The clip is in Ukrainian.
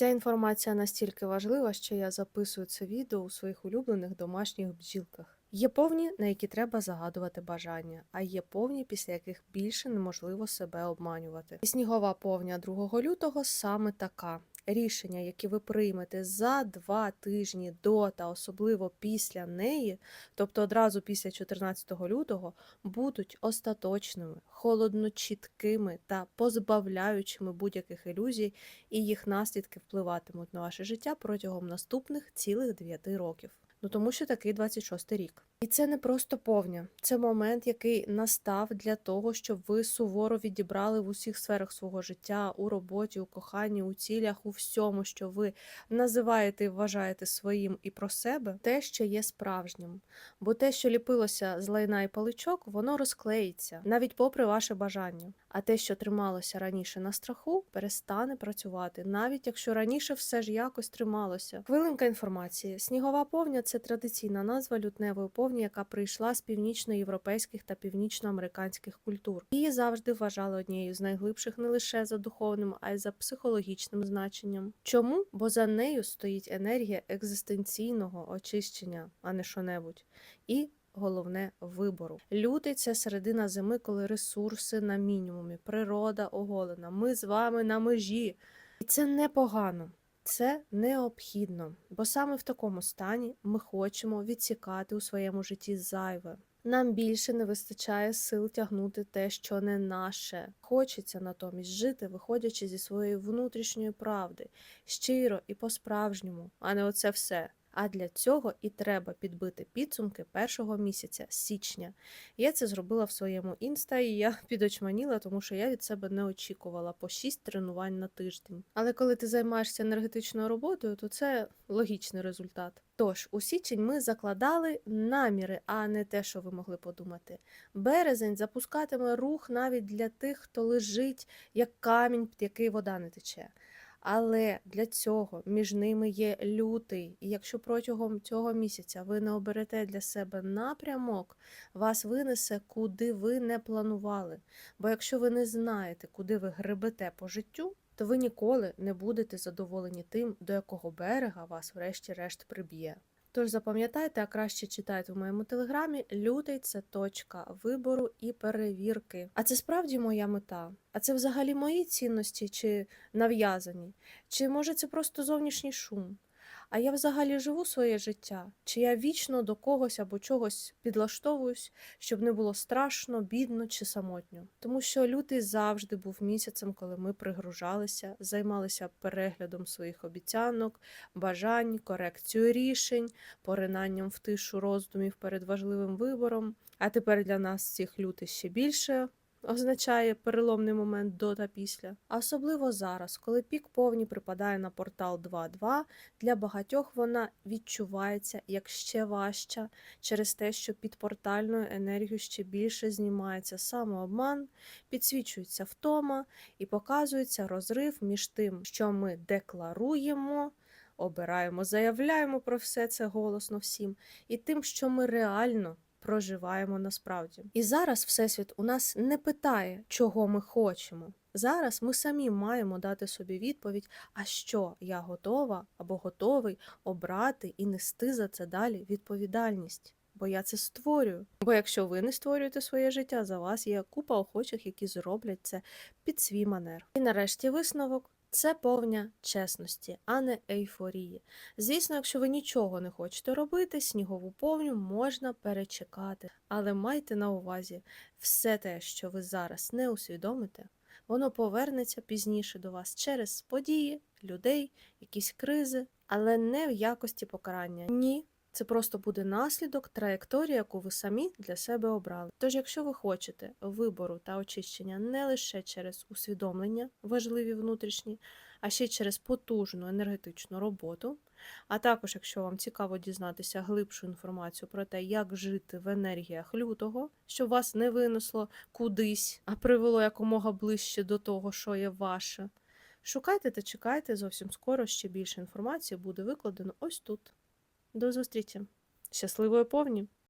Ця інформація настільки важлива, що я записую це відео у своїх улюблених домашніх бджілках. Є повні, на які треба загадувати бажання, а є повні, після яких більше неможливо себе обманювати. І снігова повня 2 лютого саме така. Рішення, які ви приймете за два тижні до та особливо після неї, тобто одразу після 14 лютого, будуть остаточними, холодночіткими та позбавляючими будь-яких ілюзій, і їх наслідки впливатимуть на ваше життя протягом наступних цілих 9 років. Ну тому що такий 26 рік. І це не просто повня, це момент, який настав для того, щоб ви суворо відібрали в усіх сферах свого життя, у роботі, у коханні, у цілях, у всьому, що ви називаєте і вважаєте своїм і про себе, те, що є справжнім. Бо те, що ліпилося з лайна і паличок, воно розклеїться, навіть попри ваше бажання. А те, що трималося раніше на страху, перестане працювати, навіть якщо раніше все ж якось трималося. Хвилинка інформації: снігова повня це традиційна назва лютневої повні, яка прийшла з північноєвропейських та північноамериканських культур. Її завжди вважали однією з найглибших не лише за духовним, а й за психологічним значенням. Чому? Бо за нею стоїть енергія екзистенційного очищення, а не що-небудь. І Головне вибору. Лютий це середина зими, коли ресурси на мінімумі, природа оголена. Ми з вами на межі. І це непогано. Це необхідно, бо саме в такому стані ми хочемо відсікати у своєму житті зайве. Нам більше не вистачає сил тягнути те, що не наше. Хочеться натомість жити, виходячи зі своєї внутрішньої правди, щиро і по-справжньому, а не оце все. А для цього і треба підбити підсумки першого місяця січня. Я це зробила в своєму інста, і я підочманіла, тому що я від себе не очікувала по 6 тренувань на тиждень. Але коли ти займаєшся енергетичною роботою, то це логічний результат. Тож, у січень ми закладали наміри, а не те, що ви могли подумати. Березень запускатиме рух навіть для тих, хто лежить як камінь, під який вода не тече. Але для цього між ними є лютий, і якщо протягом цього місяця ви не оберете для себе напрямок, вас винесе, куди ви не планували. Бо якщо ви не знаєте, куди ви гребете по життю, то ви ніколи не будете задоволені тим, до якого берега вас, врешті-решт, приб'є. Тож запам'ятайте, а краще читайте в моєму телеграмі. Лютий це точка вибору і перевірки. А це справді моя мета. А це взагалі мої цінності чи нав'язані? Чи може це просто зовнішній шум? А я взагалі живу своє життя? Чи я вічно до когось або чогось підлаштовуюсь, щоб не було страшно, бідно чи самотньо? Тому що лютий завжди був місяцем, коли ми пригружалися, займалися переглядом своїх обіцянок, бажань, корекцією рішень, поринанням в тишу роздумів перед важливим вибором. А тепер для нас цих лютий ще більше означає переломний момент до та після. А особливо зараз, коли пік повні припадає на портал 2.2, для багатьох вона відчувається як ще важча через те, що під портальною енергією ще більше знімається самообман, підсвічується втома і показується розрив між тим, що ми декларуємо. Обираємо, заявляємо про все це голосно всім, і тим, що ми реально проживаємо насправді. І зараз Всесвіт у нас не питає, чого ми хочемо. Зараз ми самі маємо дати собі відповідь, а що я готова або готовий обрати і нести за це далі відповідальність. Бо я це створюю. Бо якщо ви не створюєте своє життя, за вас є купа охочих, які зроблять це під свій манер. І нарешті висновок. Це повня чесності, а не ейфорії. Звісно, якщо ви нічого не хочете робити, снігову повню можна перечекати. Але майте на увазі, все те, що ви зараз не усвідомите, воно повернеться пізніше до вас через події, людей, якісь кризи, але не в якості покарання. Ні. Це просто буде наслідок траєкторії, яку ви самі для себе обрали. Тож, якщо ви хочете вибору та очищення не лише через усвідомлення, важливі внутрішні, а ще й через потужну енергетичну роботу, а також, якщо вам цікаво дізнатися глибшу інформацію про те, як жити в енергіях лютого, щоб вас не винесло кудись, а привело якомога ближче до того, що є ваше. Шукайте та чекайте, зовсім скоро ще більше інформації буде викладено ось тут. До зустрічі! Щасливої повні!